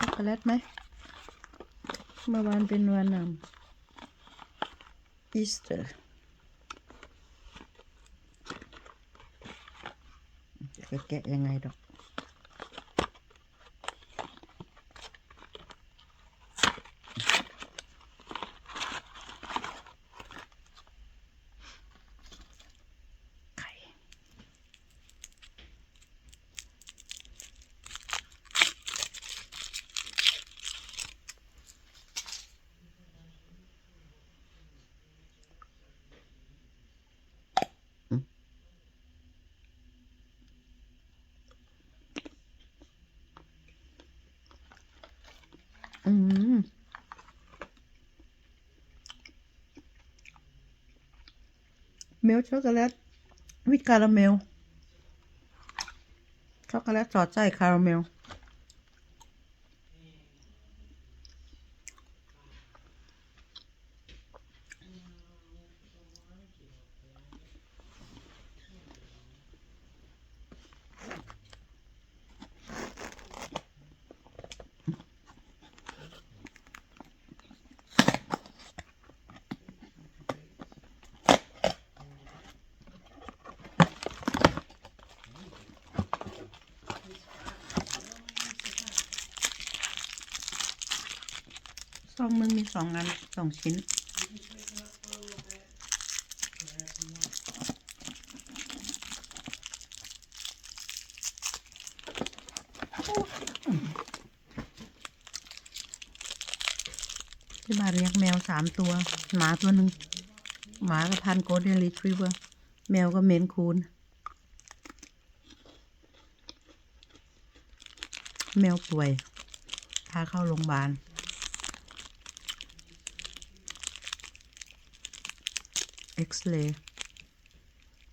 ช็อกโกแลตไหมเมื่อวานเป็นวันนำอีสเตอร์จะแกะยังไงดอก อืมเมลช็อกโกแลตวิตคาราเมลช็อกโกแลตสอดไส้คาราเมล ซองมันมีสองอันสองชิ้น ที่บ้านเลี้ยงแมวสามตัว หมาตัวหนึ่ง หมาก็พันโกลเด้นรีทรีเวอร์แมวก็เมนคูน แมวป่วย พาเข้าโรงพยาบาล เอ็กซเรย์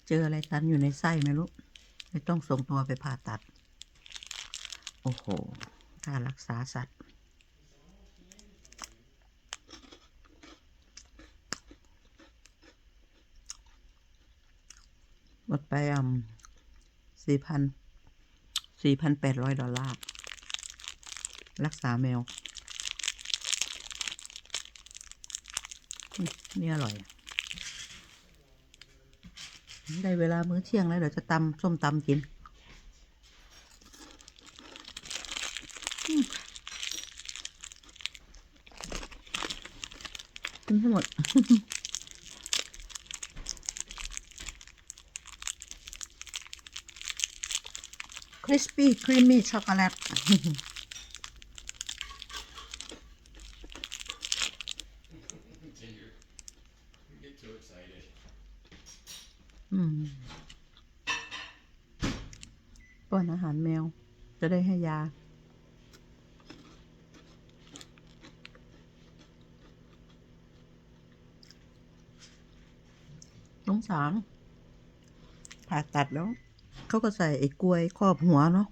เจออะไรตันอยู่ในไส้ไม่รู้ไม่ต้องส่งตัวไปผ่าตัด โอ้โห การรักษาสัตว์ หมดไปอ่ำสี่พันสี่พันแปดร้อยดอลลาร์ รักษาแมว นี่อร่อย ได้เวลามื้อเที่ยงแล้วเดี๋ยวจะตำส้มตำกินอืมกินให้หมด คริสปี้ครีมมี่ช็อกโกแลต ป้อนอาหารแมว จะได้ให้ยาสงสารผ่าตัดแล้ว เขาก็ใส่ไอ้กลวยครอบหัวเนาะ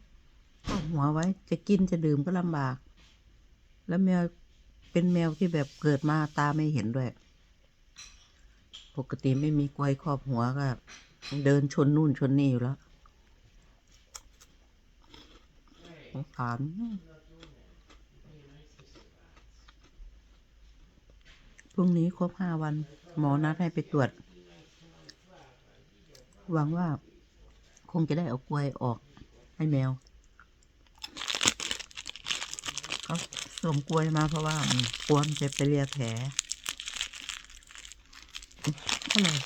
ครอบหัวไว้ จะกินจะดื่มก็ลำบาก แล้วแมวเป็นแมวที่แบบเกิดมาตาไม่เห็นด้วย ปกติไม่มีกลวยครอบหัวก็เดินชนนู่นชนนี่อยู่แล้วสงสารพรุ่งนี้ครบห้าวัน หมอนัดให้ไปตรวจ หวังว่าคงจะได้เอากล้วยออกให้แมวเขาสวมกล้วยมาเพราะว่ากลัวมันจะไปเลียแผล coming.